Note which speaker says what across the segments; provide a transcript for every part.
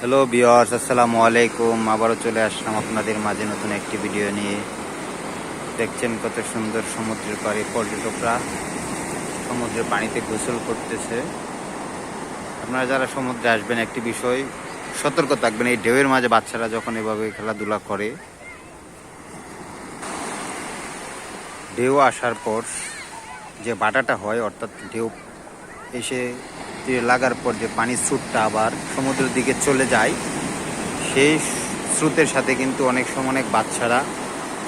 Speaker 1: Hello বিয়ার্স আসসালামু আলাইকুম। আবারও চলে আসলাম আপনাদের মাঝে নতুন একটি ভিডিও নিয়ে। দেখছেন কত সুন্দর সমুদ্রের পাড়ে পর্যটকরা সমুদ্রের পানিতে গোসল করতেছে। আপনারা যারা সমুদ্রে আসবেন, একটি বিষয়, সতর্ক থাকবেন, এই ঢেউয়ের মাঝে বাচ্চারা যখন এভাবে খেলাধুলা করে, ঢেউ আসার পর যে বাটাটা হয়, অর্থাৎ ঢেউ এসে তীরে লাগার পর যে পানির স্রোতটা আবার সমুদ্রের দিকে চলে যায়, সেই স্রোতের সাথে কিন্তু অনেক সময় অনেক বাচ্চারা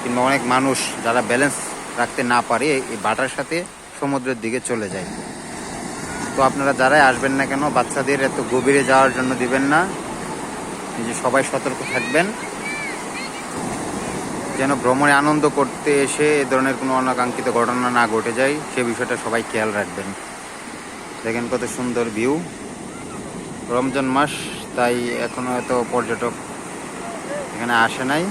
Speaker 1: কিংবা অনেক মানুষ যারা ব্যালেন্স রাখতে না পারে এই বাটার সাথে সমুদ্রের দিকে চলে যায়। তো আপনারা যারাই আসবেন না কেন, বাচ্চাদের এত গভীরে যাওয়ার জন্য দিবেন না। যে সবাই সতর্ক থাকবেন। যেন ভ্রমণে আনন্দ করতে এসে এ ধরনের কোনো অনাকাঙ্ক্ষিত ঘটনা না ঘটে যায়, সে বিষয়টা সবাই খেয়াল রাখবেন। দেখেন কত সুন্দর ভিউ। রমজান মাস, তাই এখনও এত পর্যটক এখানে আসে নাই।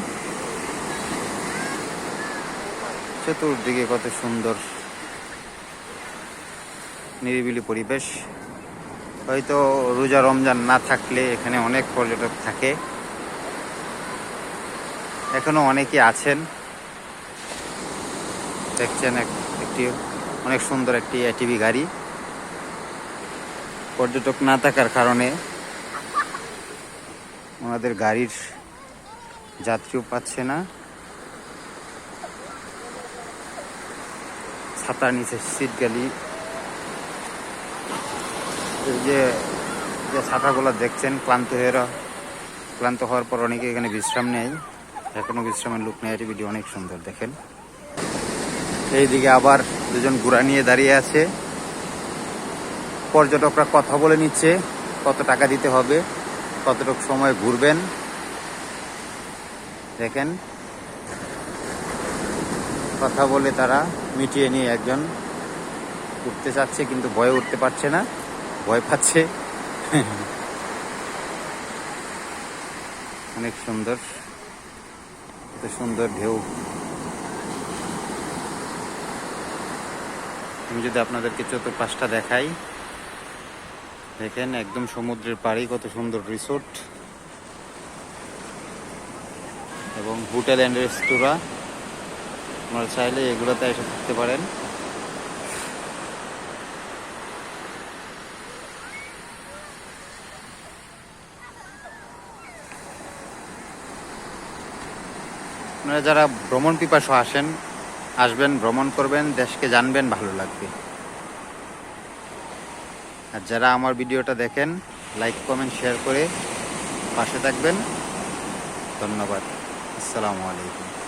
Speaker 1: চতুর্দিকে কত সুন্দর নিরিবিলি পরিবেশ। হয়তো রোজা রমজান না থাকলে এখানে অনেক পর্যটক থাকে। এখনও অনেকে আছেন। দেখছেন একটি অনেক সুন্দর একটি এটিভি গাড়ি। পর্যটক না থাকার কারণে ওনাদের গাড়ির যাত্রীও পাচ্ছে না। ছাতার নিচে সিট গালি। যে যে ছাতাগুলো দেখছেন, ক্লান্ত হয়ে ক্লান্ত হওয়ার পর অনেকে এখানে বিশ্রাম নেয়। এখনও বিশ্রামের লোক নেয় ভিডিও অনেক সুন্দর, দেখেন। এইদিকে আবার দুজন ঘোড়া নিয়ে দাঁড়িয়ে আছে। পর্যটকরা কথা বলে নিচ্ছে, কত টাকা দিতে হবে, কতটুকু সময় ঘুরবেন। দেখেন, কথা বলে তারা মিটিয়ে নিয়ে একজন উঠতে চাচ্ছে কিন্তু ভয়ে উঠতে পারছে না, ভয় পাচ্ছে। অনেক সুন্দর, এত সুন্দর ঢেউ। আমি যদি আপনাদেরকে চতুর্পাশটা দেখাই দেখেন একদম সমুদ্রের পাড়েই কত সুন্দর রিসোর্ট। এবং হোটেল অ্যান্ড রেস্তোরাঁ। আপনারা চাইলে এগুলোতে এসে থাকতে পারেন। আপনারা যারা ভ্রমণ পিপাসু আসেন, আসবেন, ভ্রমণ করবেন, দেশকে জানবেন, ভালো লাগবে। আর যারা আমার ভিডিওটা দেখেন লাইক কমেন্ট শেয়ার করে পাশে থাকবেন। ধন্যবাদ। আসসালামু আলাইকুম।